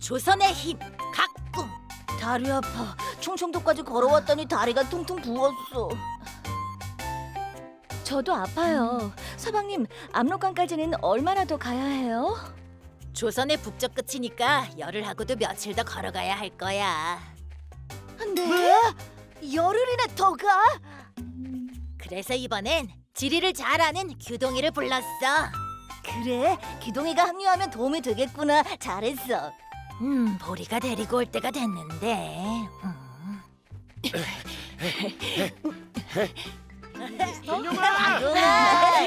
조선의 힘 각궁 다리 아파. 충청도까지 걸어왔더니 다리가 퉁퉁 부었어. 저도 아파요. 서방님, 압록강까지는 얼마나 더 가야 해요? 조선의 북쪽 끝이니까 열을 하고도 며칠 더 걸어가야 할 거야 네? 열흘이나 더 가? 그래서 이번엔 지리를 잘 아는 규동이를 불렀어 그래, 기동이가 합류하면 도움이 되겠구나. 잘했어. 음 보리가 데리고 올 때가 됐는데 음.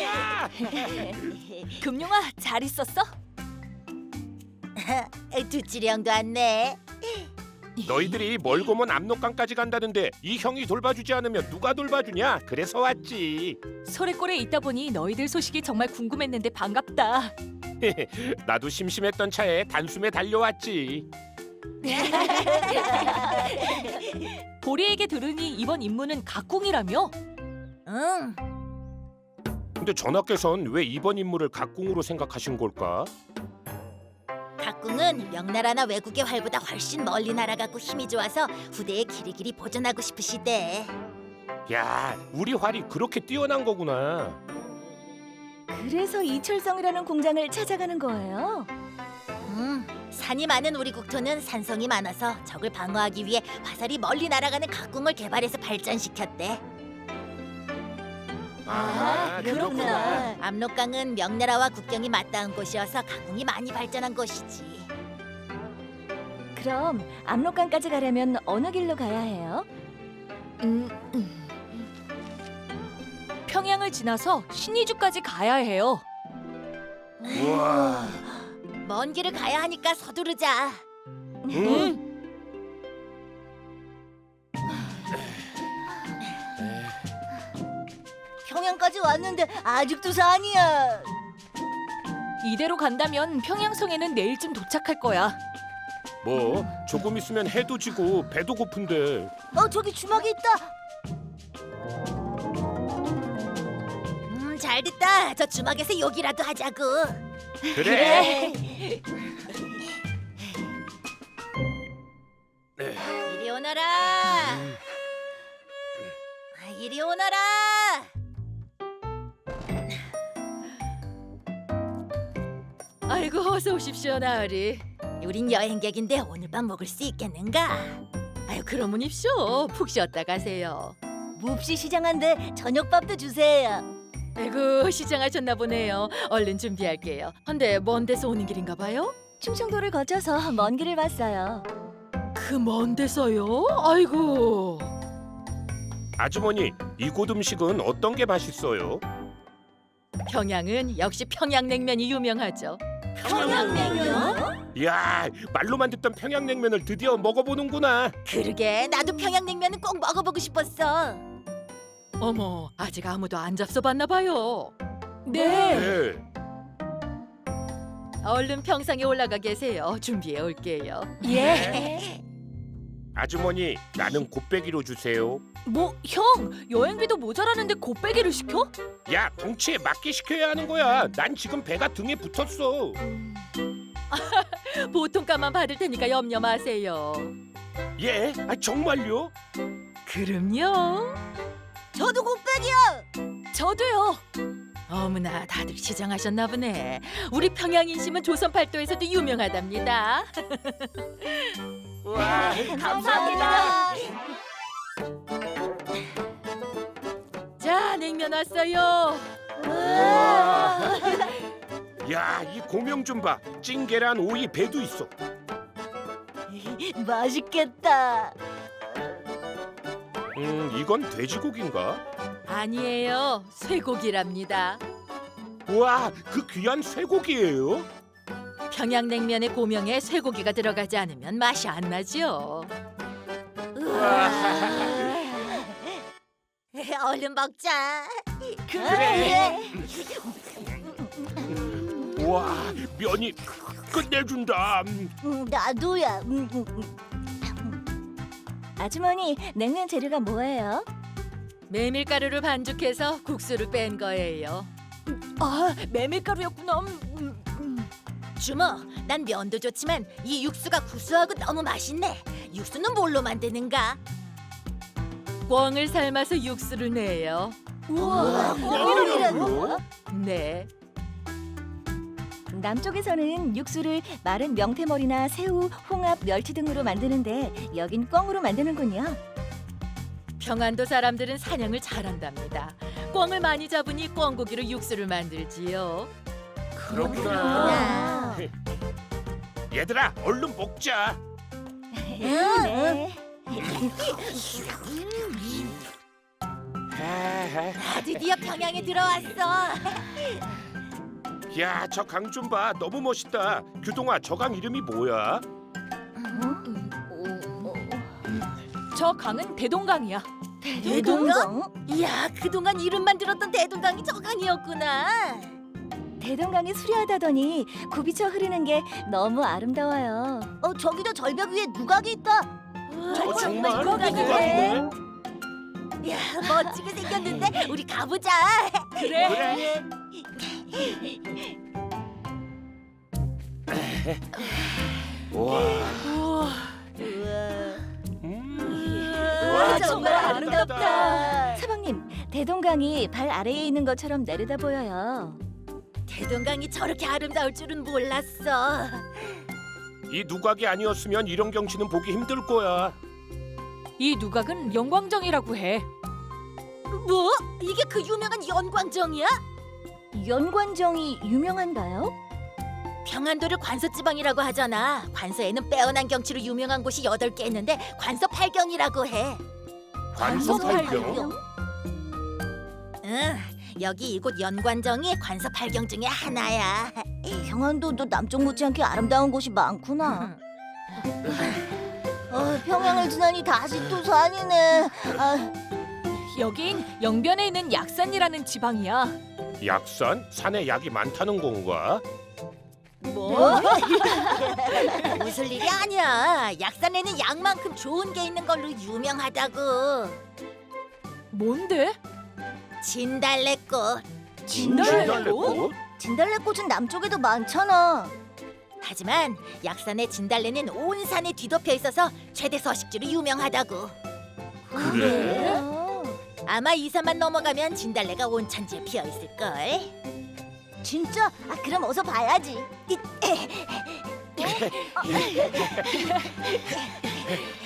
아, 금룡아 잘 있었어? 형도 왔네 너희들이 멀고 먼 압록강까지 간다는데 이 형이 돌봐주지 않으면 누가 돌봐주냐? 그래서 왔지. 소래골에 있다 보니 너희들 소식이 정말 궁금했는데 반갑다. 나도 심심했던 차에 단숨에 달려왔지. 보리에게 들으니 이번 임무는 각궁이라며? 응 근데 전하께선 왜 이번 임무를 각궁으로 생각하신 걸까? 각궁은 명나라나 외국의 활보다 훨씬 멀리 날아가고 힘이 좋아서 후대에 길이길이 보존하고 싶으시대 야, 우리 활이 그렇게 뛰어난 거구나. 그래서 이철성이라는 공장을 찾아가는 거예요? 음, 산이 많은 우리 국토는 산성이 많아서 적을 방어하기 위해 화살이 멀리 날아가는 각궁을 개발해서 발전시켰대. 아, 그렇구나. 압록강은 명나라와 국경이 맞닿은 곳이어서 각궁이 많이 발전한 곳이지. 그럼 압록강까지 가려면 어느 길로 가야 해요? 음, 음. 평양을 지나서 신의주까지 가야 해요. 우와. 먼 길을 가야 하니까 서두르자. 응? 평양까지 왔는데 아직도 산이야. 이대로 간다면 평양성에는 내일쯤 도착할 거야. 뭐 조금 있으면 해도 지고 배도 고픈데. 어 저기 주막이 있다. 음, 잘 됐다. 저 주막에서 욕이라도 하자고. 그래. 이리 오너라. 아, 이리 오너라. 아이고 어서 오십시오 나으리. 우린 여행객인데 오늘 밤 먹을 수 있겠는가? 아유 그러면 입쇼 푹 쉬었다 가세요. 몹시 시장한데 저녁밥도 주세요. 아이고 시장하셨나 보네요. 얼른 준비할게요. 근데 먼 데서 오는 길인가 봐요? 충청도를 거쳐서 먼 길을 왔어요. 그 먼 데서요? 아이고. 아주머니, 이곳 음식은 어떤 게 맛있어요? 평양은 역시 평양냉면이 유명하죠. 평양냉면? 이야, 말로만 듣던 평양냉면을 드디어 먹어보는구나. 그러게 나도 평양냉면은 꼭 먹어보고 싶었어. 어머, 아직 아무도 안 잡숴봤나 봐요. 네. 얼른 평상에 올라가 계세요. 준비해 올게요. 예. 아주머니, 나는 곱빼기로 주세요. 뭐, 형, 여행비도 모자라는데 곱빼기를 시켜? 야, 덩치에 맞게 시켜야 하는 거야. 난 지금 배가 등에 붙었어. 보통값만 받을 테니까 염려 마세요. 예? 아, 정말요? 그럼요. 저도 곱빼기요. 저도요. 어머나 다들 시장하셨나 보네. 우리 평양 인심은 조선 팔도에서도 유명하답니다. 와, 감사합니다. 자, 냉면 왔어요. 야, 이 고명 좀 봐. 찐계란, 오이, 배도 있어. 맛있겠다. 음, 이건 돼지고기인가? 아니에요. 쇠고기랍니다. 우와, 그 귀한 쇠고기예요? 평양냉면의 고명에 쇠고기가 들어가지 않으면 맛이 안 나지요. 얼른 먹자. 그래. 우와, 면이 끝내준다. 음, 나도야. 음, 음, 음. 아주머니, 냉면 재료가 뭐예요? 메밀가루를 반죽해서 국수를 뺀 거예요. 아, 메밀가루였구나. 음. 주모, 난 면도 좋지만 이 육수가 구수하고 너무 맛있네. 육수는 뭘로 만드는가? 꿩을 삶아서 육수를 내요. 우와, 꽁이라고? 네. 남쪽에서는 육수를 마른 명태머리나 새우, 홍합, 멸치 등으로 만드는데 여긴 꿩으로 만드는군요. 평안도 사람들은 사냥을 잘한답니다. 꿩을 많이 잡으니 꿩고기로 육수를 만들지요. 그렇구나. 얘들아, 얼른 먹자. 네. 아, 아, 드디어 평양에 들어왔어. 야, 저 강 좀 봐. 너무 멋있다. 규동아, 저 강 이름이 뭐야? 저 강은 대동강이야. 대동강? 이야, 그동안 이름만 들었던 대동강이 저 강이었구나. 대동강이 수려하다더니 굽이쳐 흐르는 게 너무 아름다워요. 어, 저기도 절벽 위에 누각이 있다. 저 정말 누각이네. 야, 멋지게 생겼는데 우리 가보자. 그래. 그래. 와. 음. 우와, 정말 아름답다. 사방님, 대동강이 발 아래에 있는 것처럼 내려다 보여요. 대동강이 저렇게 아름다울 줄은 몰랐어. 이 누각이 아니었으면 이런 경치는 보기 힘들 거야. 이 누각은 영광정이라고 해. 뭐? 이게 그 유명한 연광정이야? 연관정이 유명한가요? 평안도를 관서지방이라고 하잖아. 관서에는 빼어난 경치로 유명한 곳이 여덟 개 있는데 관서 팔경이라고 해. 관서 팔경. 응, 여기 이곳 연관정이 관서 팔경 중에 하나야. 평안도도 남쪽 못지않게 아름다운 곳이 많구나. 어, 평양을 지나니 다시 또 산이네. 아, 여긴 영변에 있는 약산이라는 지방이야. 약산? 산에 약이 많다는 건가? 뭐? 웃을 일이 아니야. 약산에는 약만큼 좋은 게 있는 걸로 유명하다고. 뭔데? 진달래꽃. 진달래꽃? 진달래꽃은 남쪽에도 많잖아. 하지만 약산의 진달래는 온 산에 뒤덮여 있어서 최대 서식지로 유명하다고. 그래? 아, 아마 이 산만 넘어가면 진달래가 온천지에 피어 있을 걸. 진짜? 아, 그럼 어서 봐야지.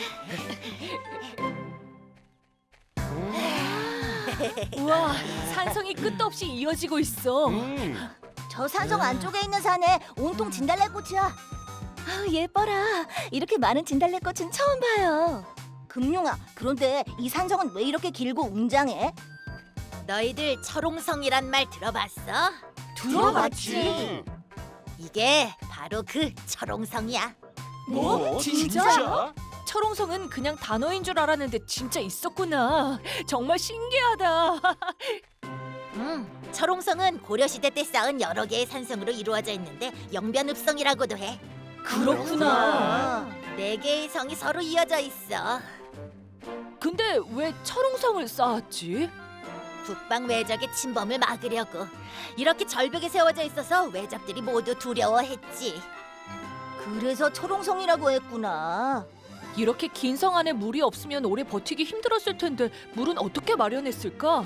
우와, 산성이 끝도 없이 이어지고 있어. 음, 저 산성 안쪽에 있는 산에 온통 진달래꽃이야. 아, 예뻐라. 이렇게 많은 진달래꽃은 처음 봐요. 금룡아, 그런데 이 산성은 왜 이렇게 길고 웅장해? 너희들 철옹성이란 말 들어봤어? 들어봤지. 이게 바로 그 철옹성이야. 뭐? 진짜? 철옹성은 그냥 단어인 줄 알았는데 진짜 있었구나. 정말 신기하다. 음, 철옹성은 고려 시대 때 쌓은 여러 개의 산성으로 이루어져 있는데 영변읍성이라고도 해. 그렇구나. 네 개의 성이 서로 이어져 있어. 근데 왜 철옹성을 쌓았지? 북방 외적의 침범을 막으려고 이렇게 절벽에 세워져 있어서 외적들이 모두 두려워했지. 그래서 철옹성이라고 했구나. 이렇게 긴 성 안에 물이 없으면 오래 버티기 힘들었을 텐데 물은 어떻게 마련했을까?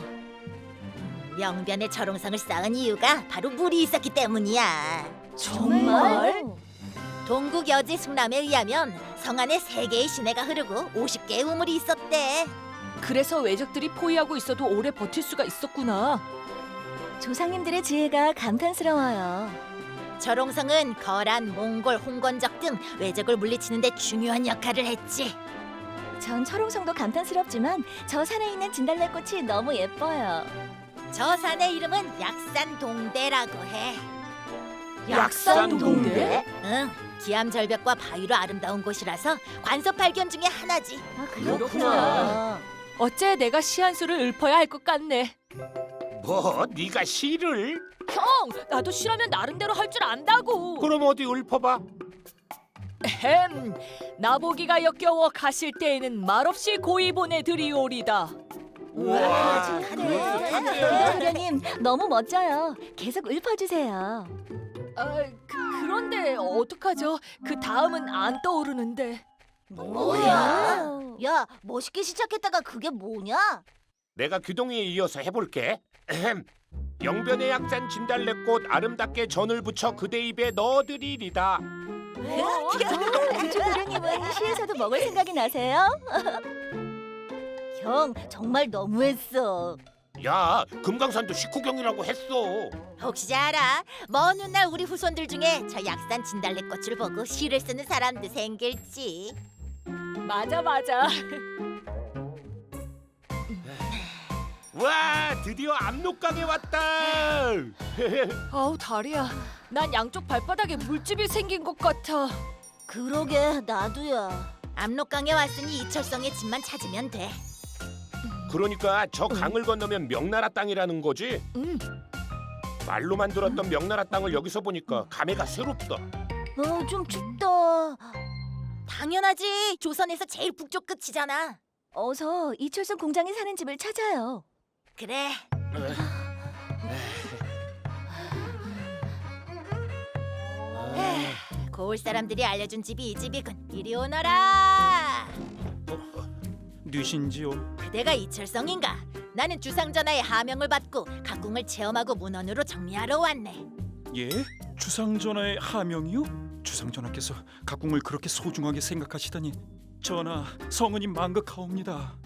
명변에 철옹성을 쌓은 이유가 바로 물이 있었기 때문이야. 정말? 동국 여지 숭람에 의하면 성 안에 세 개의 시내가 흐르고 50개의 우물이 있었대. 그래서 외적들이 포위하고 있어도 오래 버틸 수가 있었구나. 조상님들의 지혜가 감탄스러워요. 철옹성은 거란, 몽골, 홍건적 등 외적을 물리치는 데 중요한 역할을 했지. 전 철옹성도 감탄스럽지만 저 산에 있는 진달래꽃이 너무 예뻐요. 저 산의 이름은 약산동대라고 해. 약산동대? 응, 기암 절벽과 바위로 아름다운 곳이라서 관서팔견 중에 하나지. 아, 그렇구나. 어째 내가 시한수를 읊어야 할 것 같네. 뭐? 네가 시를? 형, 나도 시라면 나름대로 할 줄 안다고. 그럼 어디 읊어봐. 햄, 나보기가 역겨워 가실 때에는 말없이 고이 보내드리오리다. 우와, 대원장님 너무 멋져요. 계속 읊어주세요. 아, 그, 그런 그런데 어떡하죠? 그 다음은 안 떠오르는데. 뭐야? 야, 멋있게 시작했다가 그게 뭐냐? 내가 규동이에 이어서 해볼게. 에헴. 영변의 약산 진달래꽃 아름답게 전을 붙여 그대 입에 넣어드리리다. 조도령님은 시에서도 먹을 생각이 나세요? 형, 정말 너무했어. 야, 금강산도 식후경이라고 했어. 혹시 알아? 먼 훗날 우리 후손들 중에 저 약산 진달래꽃을 보고 시를 쓰는 사람도 생길지. 맞아 맞아. 와, 드디어 압록강에 왔다. 아우 다리야. 난 양쪽 발바닥에 물집이 생긴 것 같아. 그러게, 나도야. 압록강에 왔으니 이철성의 집만 찾으면 돼. 그러니까 저 강을 건너면 명나라 땅이라는 거지. 응. 말로만 들었던 명나라 땅을 여기서 보니까 감회가 새롭다. 어, 좀 춥다. 당연하지. 조선에서 제일 북쪽 끝이잖아. 어서 이철성 공장에 사는 집을 찾아요. 그래. 고을 사람들이 알려준 집이 이 집이군. 이리 오너라. 뉘신지요? 그대가 이철성인가? 나는 주상전하의 하명을 받고 각궁을 체험하고 문헌으로 정리하러 왔네. 예? 주상전하의 하명이요? 주상전하께서 각궁을 그렇게 소중하게 생각하시다니 전하 성은이 망극하옵니다.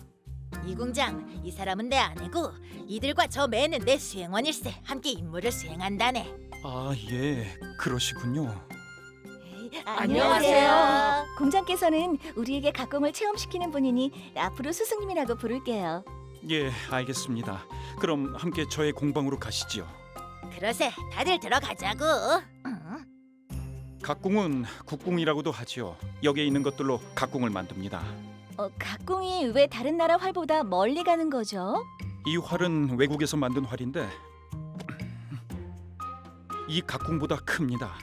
이궁장, 이 사람은 내 아내고 이들과 저 매는 내 수행원일세. 함께 임무를 수행한다네. 아 예, 그러시군요. 안녕하세요. 공장께서는 우리에게 각공을 체험시키는 분이니 앞으로 스승님이라고 부를게요. 예, 알겠습니다. 그럼 함께 저의 공방으로 가시지요. 그러세, 다들 들어가자고. 응. 각궁은 국궁이라고도 하지요. 여기에 있는 것들로 각궁을 만듭니다. 어, 각공이 왜 다른 나라 활보다 멀리 가는 거죠? 이 활은 외국에서 만든 활인데 이 각궁보다 큽니다.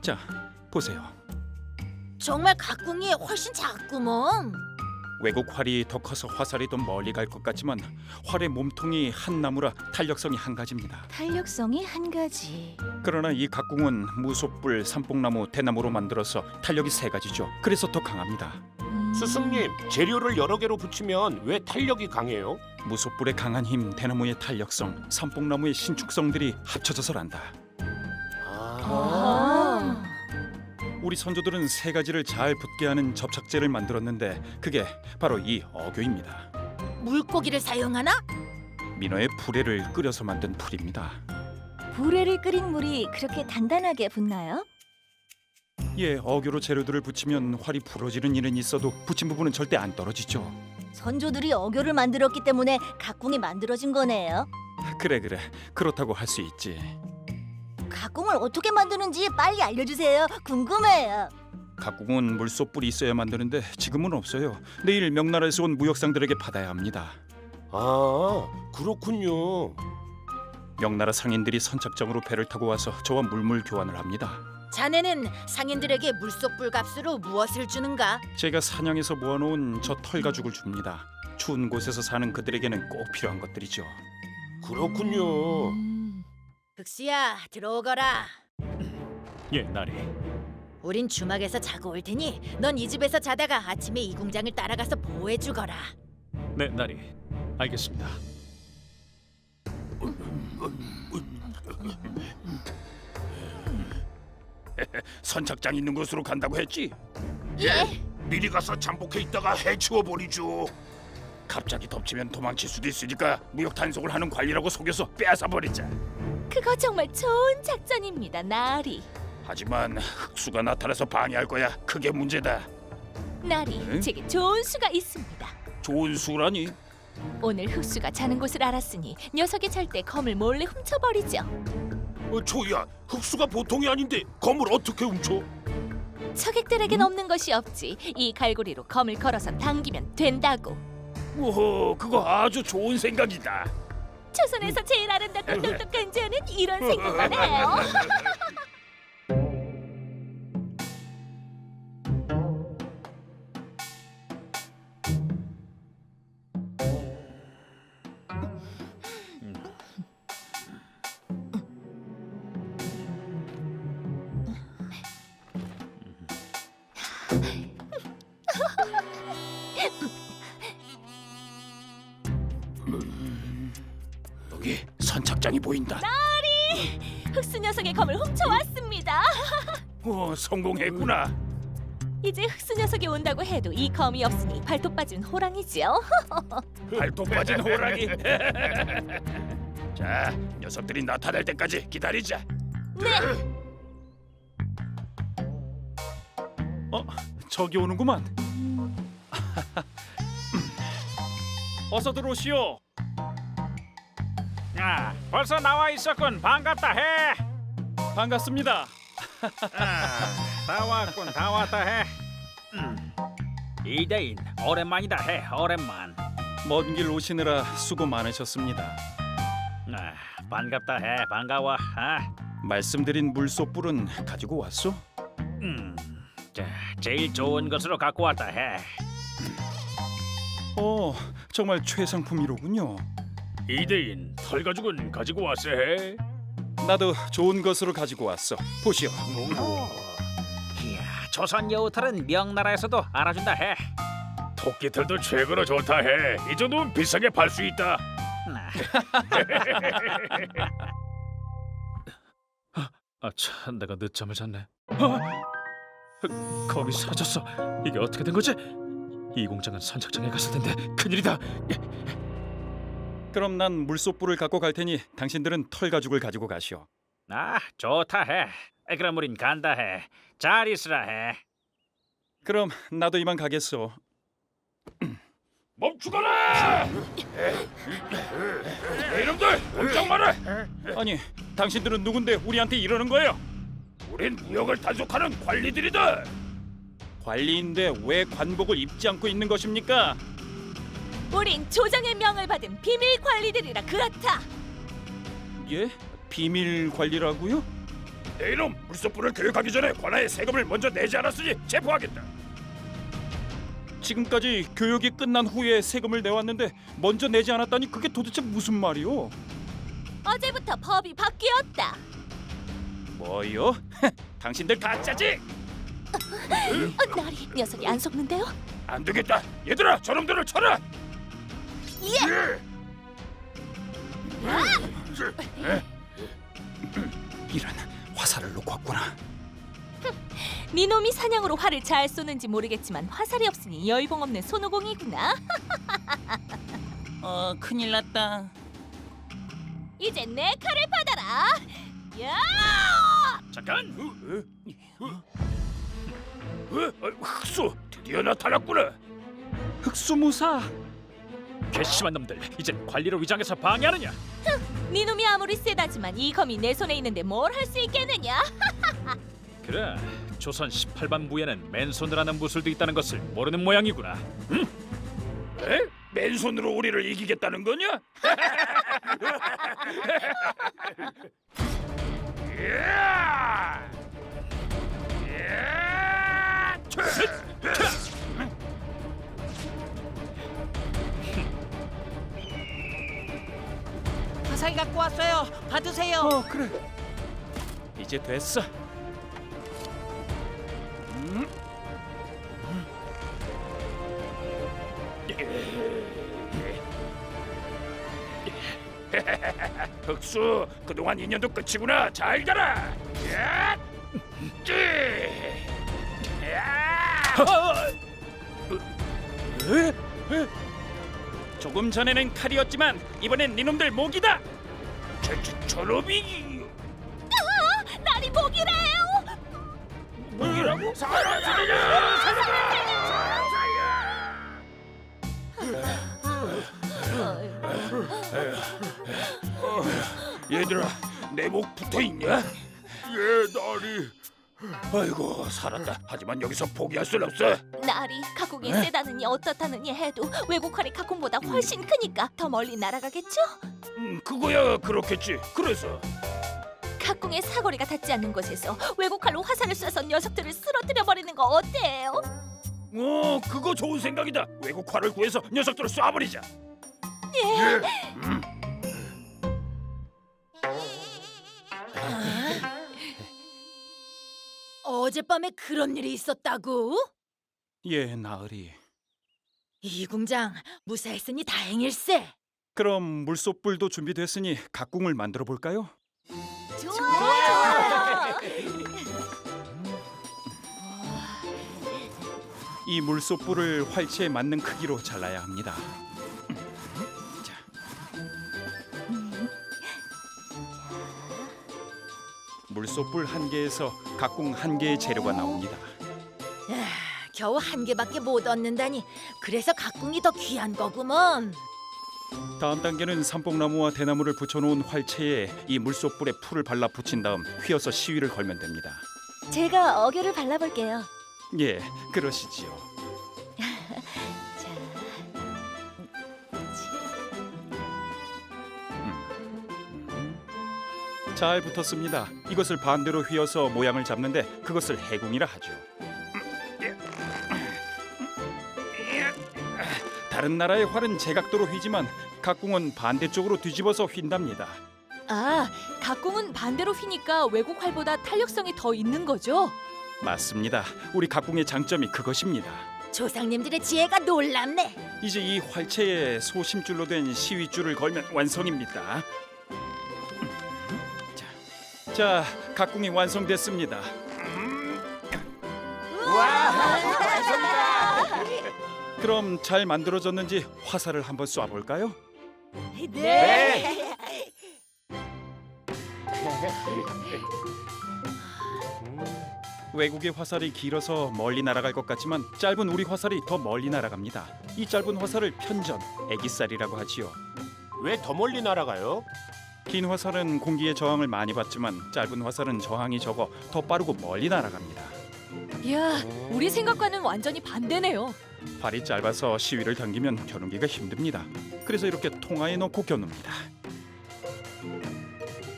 자, 보세요. 정말 각궁이 훨씬 작구먼. 외국 활이 더 커서 화살이 더 멀리 갈 것 같지만 활의 몸통이 한 나무라 탄력성이 한 가지입니다. 탄력성이 한 가지. 그러나 이 각궁은 무소뿔, 삼뽕나무, 대나무로 만들어서 탄력이 세 가지죠. 그래서 더 강합니다. 음. 스승님, 재료를 여러 개로 붙이면 왜 탄력이 강해요? 무소뿔의 강한 힘, 대나무의 탄력성, 삼뽕나무의 신축성들이 합쳐져서란다. 아. 우리 선조들은 세 가지를 잘 붙게 하는 접착제를 만들었는데 그게 바로 이 어교입니다. 물고기를 사용하나? 민어의 불에를 끓여서 만든 풀입니다. 불에를 끓인 물이 그렇게 단단하게 붙나요? 예, 어교로 재료들을 붙이면 활이 부러지는 일은 있어도 붙인 부분은 절대 안 떨어지죠. 선조들이 어교를 만들었기 때문에 각궁이 만들어진 거네요. 그래 그래 그렇다고 할 수 있지. 각궁을 어떻게 만드는지 빨리 알려주세요. 궁금해요. 각궁은 물소 뿔이 있어야 만드는데 지금은 없어요. 내일 명나라에서 온 무역상들에게 받아야 합니다. 아, 그렇군요. 명나라 상인들이 선착장으로 배를 타고 와서 저와 물물 교환을 합니다. 자네는 상인들에게 물소불 값으로 무엇을 주는가? 제가 사냥해서 모아놓은 저 털 가죽을 줍니다. 추운 곳에서 사는 그들에게는 꼭 필요한 것들이죠. 그렇군요. 음. 흑수야, 들어오거라. 예, 나리. 우린 주막에서 자고 올 테니 넌 이 집에서 자다가 아침에 이 궁장을 따라가서 보호해 주거라. 네, 나리. 알겠습니다. 선착장 있는 곳으로 간다고 했지? 예? 미리 가서 잠복해 있다가 해치워 버리죠. 갑자기 덮치면 도망칠 수도 있으니까 무역 단속을 하는 관리라고 속여서 빼앗아 버리자. 그거 정말 좋은 작전입니다, 나리. 하지만 흑수가 나타나서 방해할 거야. 그게 문제다. 나리, 응? 제게 좋은 수가 있습니다. 좋은 수라니? 오늘 흑수가 자는 곳을 알았으니 녀석이 잘 때 검을 몰래 훔쳐버리죠. 어, 조야, 흑수가 보통이 아닌데 검을 어떻게 훔쳐? 처객들에겐 없는 것이 없지. 이 갈고리로 검을 걸어서 당기면 된다고. 오호, 그거 아주 좋은 생각이다. 조선에서 제일 아름답고 똑똑한 자는 이런 생각만 해요. 성공했구나. 이제 흑수 녀석이 온다고 해도 이 검이 없으니 발톱 빠진 호랑이지요. 발톱 빠진 호랑이. 자, 녀석들이 나타날 때까지 기다리자. 네. 어, 저기 오는구만. 어서 들어오시오. 아, 벌써 나와 있었군. 반갑다 해. 반갑습니다. 아, 다 왔군. 다 왔다 해. 음. 이대인 오랜만이다 해. 오랜만. 먼 길 오시느라 수고 많으셨습니다. 아, 반갑다 해. 반가워. 아, 말씀드린 물소뿔은 가지고 왔소? 음. 자, 제일 좋은 것으로 갖고 왔다 해. 어, 정말 최상품이로군요. 이대인 털 가죽은 가지고 왔어 해. 나도 좋은 것으로 가지고 왔어. 보시오. 이야, 조선 여우털은 명나라에서도 알아준다 해. 토끼털도 최고로 좋다 해. 이 정도면 비싸게 팔 수 있다. 아, 참, 내가 늦잠을 잤네. 어? 거기 사라졌어. 이게 어떻게 된 거지? 이 공장은 선착장에 갔을 텐데 큰일이다. 그럼 난 물소뿔을 갖고 갈 테니 당신들은 털 가죽을 가지고 가시오. 아, 좋다 해. 그럼 우린 간다 해. 잘 있으라 해. 그럼 나도 이만 가겠소. 멈추거라! 이놈들 꼼짝 마라! 아니, 당신들은 누군데 우리한테 이러는 거예요? 우린 무역을 단속하는 관리들이다. 관리인데 왜 관복을 입지 않고 있는 것입니까? 우린 조정의 명을 받은 비밀 관리들이라 그렇다. 예? 비밀 관리라고요? 내 이놈 물소불을 교육하기 전에 관아에 세금을 먼저 내지 않았으니 체포하겠다. 지금까지 교육이 끝난 후에 세금을 내왔는데 먼저 내지 않았다니 그게 도대체 무슨 말이오? 어제부터 법이 바뀌었다. 뭐요? 당신들 가짜지? 어, 나리 녀석이 안 속는데요? 안 되겠다. 얘들아, 저놈들을 쳐라. 예. 이런 화살을 놓고 왔구나. 니놈이 사냥으로 활을 잘 쏘는지 모르겠지만 화살이 없으니 여의봉 없는 손오공이구나. 어 큰일 났다. 이제 내 칼을 받아라. 야! 잠깐. 어, 어? 어, 흑수 드디어 나타났구나. 흑수무사. 괘씸한 놈들. 이젠 관리를 위장해서 방해하느냐? 니놈이 아무리 세다지만 이 검이 내 손에 있는데 뭘 할 수 있겠느냐? 그래. 조선 18반 부에는 맨손이라는 무술도 있다는 것을 모르는 모양이구나. 에? 맨손으로 우리를 이기겠다는 거냐? 이야! 이야! 화살 갖고 왔어요. 받으세요. 어 그래. 이제 됐어. 흑수 그동안 인연도 끝이구나 잘 가라 야! 찌! 야! 조금 전에는 칼이었지만 이번엔 니놈들 목이다. 저, 저, 저놈이 나리 목이래요. 뭐라고? 사람 살려! 사람 살려! 얘들아 내 목 붙어 있냐? 예 나리 아이고 살았다 하지만 여기서 포기할 순 없어 나리 가공이 세다느니 어떻다느니 해도 외국 활이 가공보다 훨씬 크니까 더 멀리 날아가겠죠? 음, 그거야 그렇겠지 그래서 가공의 사거리가 닿지 않는 곳에서 외국 칼로 화살을 쏴서 녀석들을 쓰러뜨려 버리는 거 어때요? 어 그거 좋은 생각이다 외국 활을 구해서 녀석들을 쏴버리자 어젯밤에 그런 일이 있었다고? 예, 나으리. 이 궁장 무사했으니 다행일세. 그럼 물소불도 준비됐으니 각궁을 만들어 볼까요? 좋아. 이 물소불을 활체에 맞는 크기로 잘라야 합니다. 자. 물소불 한 개에서 각궁 한 개의 재료가 나옵니다. 야, 겨우 한 개밖에 못 얻는다니. 그래서 각궁이 더 귀한 거구먼. 다음 단계는 삼뽕나무와 대나무를 붙여놓은 활체에 이 물소불에 풀을 발라 붙인 다음 휘어서 시위를 걸면 됩니다. 제가 어교를 발라볼게요. 예, 그러시지요. 자, 잘 붙었습니다. 이것을 반대로 휘어서 모양을 잡는데 그것을 해궁이라 하죠. 다른 나라의 활은 제각도로 휘지만 각궁은 반대쪽으로 뒤집어서 휜답니다. 아, 각궁은 반대로 휘니까 외국 활보다 탄력성이 더 있는 거죠? 맞습니다. 우리 각궁의 장점이 그것입니다. 조상님들의 지혜가 놀랍네. 이제 이 활체에 소심줄로 된 시위줄을 걸면 완성입니다. 자, 자 각궁이 완성됐습니다. 그럼 잘 만들어졌는지 화살을 한번 쏴볼까요? 네. 외국의 화살이 길어서 멀리 날아갈 것 같지만 짧은 우리 화살이 더 멀리 날아갑니다. 이 짧은 화살을 편전, 애기살이라고 하지요. 왜 더 멀리 날아가요? 긴 화살은 공기의 저항을 많이 받지만 짧은 화살은 저항이 적어 더 빠르고 멀리 날아갑니다. 이야, 우리 생각과는 완전히 반대네요. 발이 짧아서 시위를 당기면 겨누기가 힘듭니다. 그래서 이렇게 통화에 넣고 겨눕니다.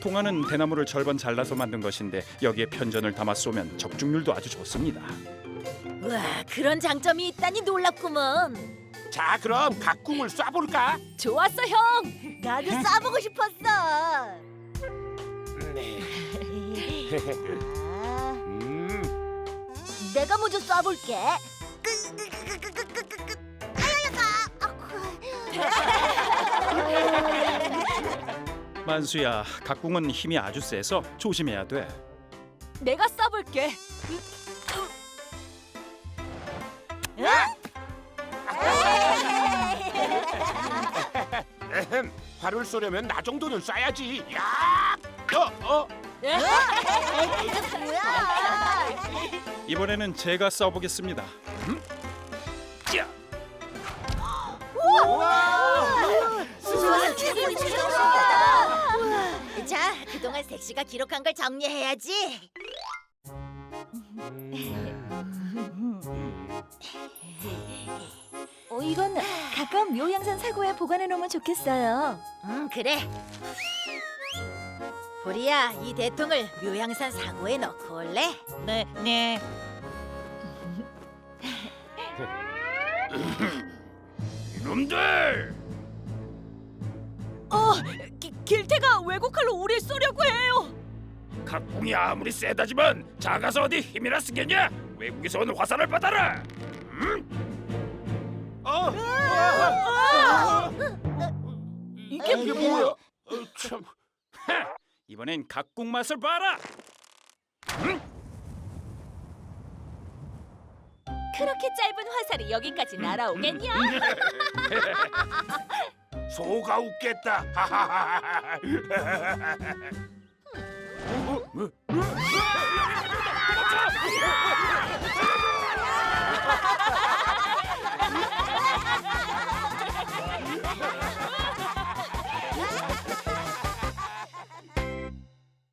통화는 대나무를 절반 잘라서 만든 것인데 여기에 편전을 담아 쏘면 적중률도 아주 좋습니다. 와, 그런 장점이 있다니 놀랍구먼. 자, 그럼 각궁을 쏴볼까? 좋았어, 형. 나도 쏴보고 싶었어. 네. 아, 음, 내가 먼저 쏴볼게. 만수야, 각궁은 힘이 아주 세서 조심해야 돼. 내가 쏴볼게. 에헴, 활을 쏘려면 나 정도는 쏴야지. 야! 어, 어. 뭐야? 이번에는 제가 쏴보겠습니다. 자, 자, 그동안 섹시가 기록한 걸 정리해야지. 어, 이건 가까운 묘양산 사고에 보관해 놓으면 좋겠어요. 음, 그래. 보리야, 이 대통을 묘양산 사고에 넣고 올래? 네, 네. 이놈들! 어, 기, 길태가 외국 칼로 우릴 쏘려고 해요. 각궁이 아무리 세다지만 작아서 어디 힘이나 쓰겠냐? 외국에서 온 화살을 받아라. 어. 이게 이게 뭐야? 어, 참. 이번엔 각궁 맛을 봐라. 그렇게 짧은 화살이 여기까지 날아오겠냐? 소가 웃겠다. 하하하하하. 어? 어? 어? 어, 어.